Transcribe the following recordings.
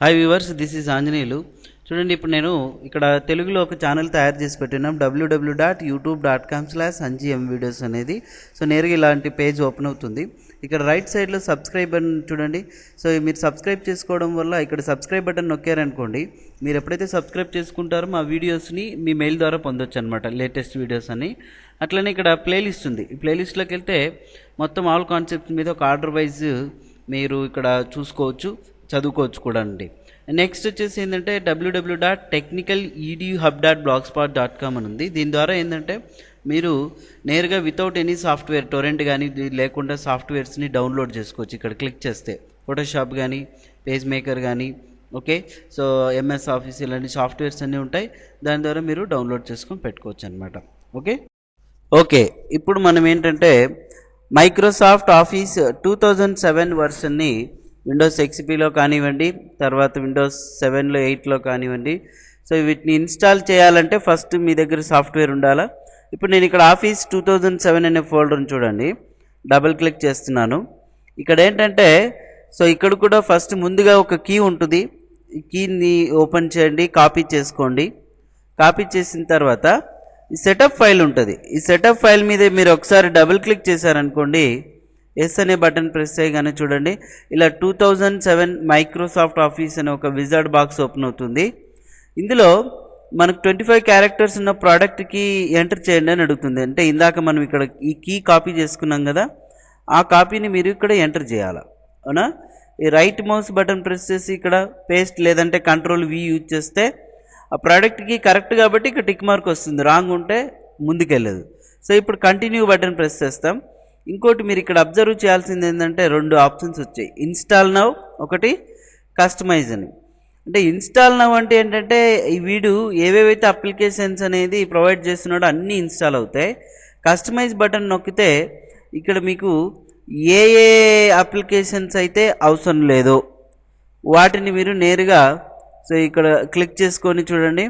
Hi viewers this is Anjaneyulu చూడండి ఇప్పుడు నేను ఇక్కడ తెలుగులో ఒక ఛానల్ తయారు చేసి పెట్టినాం WWW dot YouTube dot com slash M videos అనేది. సో నేరుగా ఇలాంటి పేజ్ ఓపెన్ అవుతుంది. ఇక్కడ రైట్ సైడ్లో సబ్స్క్రైబ్ బటన్ చూడండి. సో మీరు సబ్స్క్రైబ్ చేసుకోవడం వల్ల ఇక్కడ సబ్స్క్రైబ్ బటన్ నొక్కారనుకోండి మీరు ఎప్పుడైతే సబ్స్క్రైబ్ చేసుకుంటారో మా వీడియోస్ని మీ మెయిల్ ద్వారా పొందొచ్చు అనమాట లేటెస్ట్ వీడియోస్ అని అట్లనే ఇక్కడ ప్లేలిస్ట్ ఉంది. ఈ ప్లేలిస్ట్లోకి వెళ్తే మొత్తం ఆల్ కాన్సెప్ట్స్ మీద ఒక ఆర్డర్ వైజ్ మీరు ఇక్కడ చూసుకోవచ్చు. చదువుకోవచ్చు కూడా అండి నెక్స్ట్ వచ్చేసి ఏంటంటే WWW dot technical edu hub dot blogspot dot com అని ఉంది. దీని ద్వారా ఏంటంటే మీరు నేరుగా వితౌట్ ఎనీ సాఫ్ట్వేర్ టొరెంట్ కానీ లేకుండా సాఫ్ట్వేర్స్ని డౌన్లోడ్ చేసుకోవచ్చు. ఇక్కడ క్లిక్ చేస్తే ఫోటోషాప్ కానీ పేజ్ మేకర్ కానీ ఓకే సో ఎంఎస్ ఆఫీస్ ఇలాంటి సాఫ్ట్వేర్స్ అన్నీ ఉంటాయి. దాని ద్వారా మీరు డౌన్లోడ్ చేసుకొని పెట్టుకోవచ్చు అనమాట ఓకే ఓకే ఇప్పుడు మనం ఏంటంటే Microsoft office two thousand seven వర్షన్ని Windows ఎక్స్పీలో కానివ్వండి తర్వాత విండోస్ సెవెన్లో ఎయిట్లో కానివ్వండి. సో వీటిని ఇన్స్టాల్ చేయాలంటే ఫస్ట్ మీ దగ్గర సాఫ్ట్వేర్ ఉండాలా? ఇప్పుడు నేను ఇక్కడ ఆఫీస్ టూ థౌజండ్ సెవెన్ అనే ఫోల్డర్ని చూడండి. డబుల్ క్లిక్ చేస్తున్నాను. ఇక్కడ ఏంటంటే సో ఇక్కడ కూడా ఫస్ట్ ముందుగా ఒక కీ ఉంటుంది. కీని ఓపెన్ చేయండి కాపీ చేసుకోండి. కాపీ చేసిన తర్వాత ఈ సెటప్ ఫైల్ ఉంటుంది. ఈ సెటప్ ఫైల్ మీద మీరు ఒకసారి డబుల్ క్లిక్ చేశారనుకోండి ఎస్ అనే బటన్ ప్రెస్ చేయగానే చూడండి. ఇలా two thousand seven Microsoft office అనే ఒక విజార్డ్ బాక్స్ ఓపెన్ అవుతుంది. ఇందులో మనకు ట్వంటీ ఫైవ్ క్యారెక్టర్స్ ఉన్న ప్రోడక్ట్కి ఎంటర్ చేయండి అని అడుగుతుంది. అంటే ఇందాక మనం ఇక్కడ ఈ కీ కాపీ చేసుకున్నాం కదా ఆ కాపీని మీరు ఇక్కడ ఎంటర్ చేయాలి? అవునా? ఈ రైట్ మౌస్ బటన్ ప్రెస్ చేసి ఇక్కడ పేస్ట్ లేదంటే కంట్రోల్ వి యూజ్ చేస్తే ఆ ప్రోడక్ట్కి కరెక్ట్ కాబట్టి ఇక్కడ టిక్ మార్క్ వస్తుంది. రాంగ్ ఉంటే ముందుకెళ్ళదు. సో ఇప్పుడు కంటిన్యూ బటన్ ప్రెస్ చేస్తాం. ఇంకోటి మీరు ఇక్కడ అబ్జర్వ్ చేయాల్సింది ఏంటంటే రెండు ఆప్షన్స్ వచ్చాయి. ఇన్స్టాల్ నవ్ ఒకటి కస్టమైజ్ అని. అంటే ఇన్స్టాల్ నవ్ అంటే ఏంటంటే వీడు ఏవేవైతే అప్లికేషన్స్ అనేది ప్రొవైడ్ చేస్తున్నాడో అన్నీ ఇన్స్టాల్ అవుతాయి. కస్టమైజ్ బటన్ నొక్కితే ఇక్కడ మీకు ఏ ఏ అప్లికేషన్స్ అయితే అవసరం లేదో వాటిని మీరు నేరుగా సో ఇక్కడ క్లిక్ చేసుకొని చూడండి.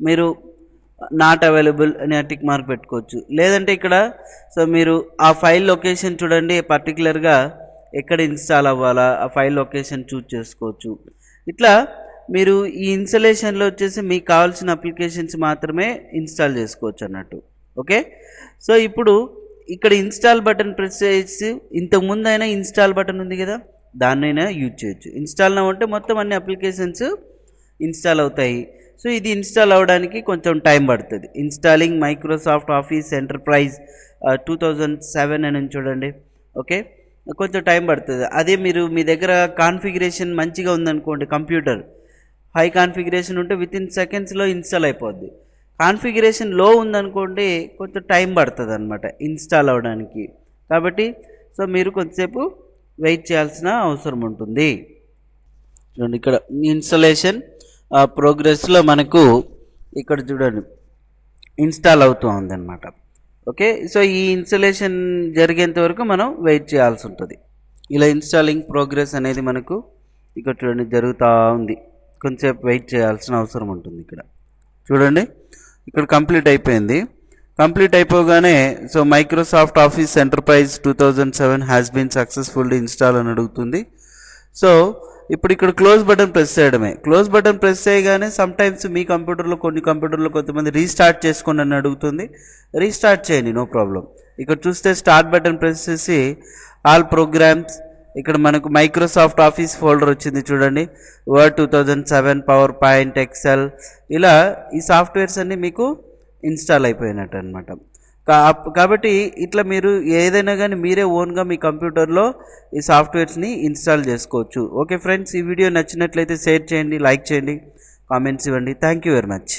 మీరు నాట్ అవైలబుల్ అని టిక్ మార్క్ పెట్టుకోవచ్చు. లేదంటే ఇక్కడ సో మీరు ఆ ఫైల్ లొకేషన్ చూడండి పర్టికులర్గా ఎక్కడ ఇన్స్టాల్ అవ్వాలా ఆ ఫైల్ లొకేషన్ చూజ్ చేసుకోవచ్చు. ఇట్లా మీరు ఈ ఇన్స్టలేషన్లో వచ్చేసి మీకు కావాల్సిన అప్లికేషన్స్ మాత్రమే ఇన్స్టాల్ చేసుకోవచ్చు అన్నట్టు. ఓకే సో ఇప్పుడు ఇక్కడ ఇన్స్టాల్ బటన్ ప్రెస్ చేసి ఇంతకు అయినా ఇన్స్టాల్ బటన్ ఉంది కదా దాన్నైనా యూజ్ చేయొచ్చు. ఇన్స్టాల్ నవ్వు అంటే మొత్తం అన్ని అప్లికేషన్స్ ఇన్స్టాల్ అవుతాయి. సో ఇది ఇన్స్టాల్ అవ్వడానికి కొంచెం టైం పడుతుంది. Installing Microsoft Office Enterprise two thousand seven అని చూడండి. ఓకే? కొంచెం టైం పడుతుంది. అదే మీరు మీ దగ్గర కాన్ఫిగరేషన్ మంచిగా ఉందనుకోండి కంప్యూటర్. హై కాన్ఫిగరేషన్ ఉంటే విత్ ఇన్ సెకండ్స్లో ఇన్స్టాల్ అయిపోద్ది. కాన్ఫిగరేషన్లో ఉందనుకోండి కొంచెం టైం పడుతుంది అనమాట ఇన్స్టాల్ అవ్వడానికి కాబట్టి సో మీరు కొంతసేపు వెయిట్ చేయాల్సిన అవసరం ఉంటుంది. చూడండి ఇక్కడ ఇన్స్టలేషన్. ప్రోగ్రెస్లో మనకు ఇక్కడ చూడండి ఇన్స్టాల్ అవుతూ ఉందన్నమాట. ఓకే సో ఈ ఇన్స్టలేషన్ జరిగేంత వరకు మనం వెయిట్ చేయాల్సి ఉంటుంది. ఇలా ఇన్స్టాలింగ్ ప్రోగ్రెస్ అనేది మనకు ఇక్కడ చూడండి జరుగుతూ ఉంది. కొంచెంసేపు వెయిట్ చేయాల్సిన అవసరం ఉంటుంది ఇక్కడ. చూడండి ఇక్కడ కంప్లీట్ అయిపోయింది. కంప్లీట్ అయిపోగానే so Microsoft Office Enterprise two thousand seven has been successfully install అని అడుగుతుంది. సో ఇప్పుడు ఇక్కడ క్లోజ్ బటన్ ప్రెస్ చేయడమే. క్లోజ్ బటన్ ప్రెస్ చేయగానే సమ్ టైమ్స్ మీ కంప్యూటర్లో కొన్ని కంప్యూటర్లో కొంతమంది రీస్టార్ట్ చేసుకోండి అని అడుగుతుంది. రీస్టార్ట్ చేయండి నో ప్రాబ్లం ఇక్కడ చూస్తే స్టార్ట్ బటన్ ప్రెస్ చేసి ఆల్ ప్రోగ్రామ్స్ ఇక్కడ మనకు మైక్రోసాఫ్ట్ ఆఫీస్ ఫోల్డర్ వచ్చింది చూడండి. Word two thousand seven PowerPoint Excel ఇలా ఈ సాఫ్ట్వేర్స్ అన్నీ మీకు ఇన్స్టాల్ అయిపోయినట్టు అనమాట కాబట్టి ఇట్లా మీరు ఏదైనా కానీ మీరే ఓన్గా మీ కంప్యూటర్లో ఈ సాఫ్ట్వేర్స్ని ఇన్స్టాల్ చేసుకోవచ్చు. ఓకే ఫ్రెండ్స్ ఈ వీడియో నచ్చినట్లయితే షేర్ చేయండి లైక్ చేయండి కామెంట్స్ ఇవ్వండి. Thank you very much.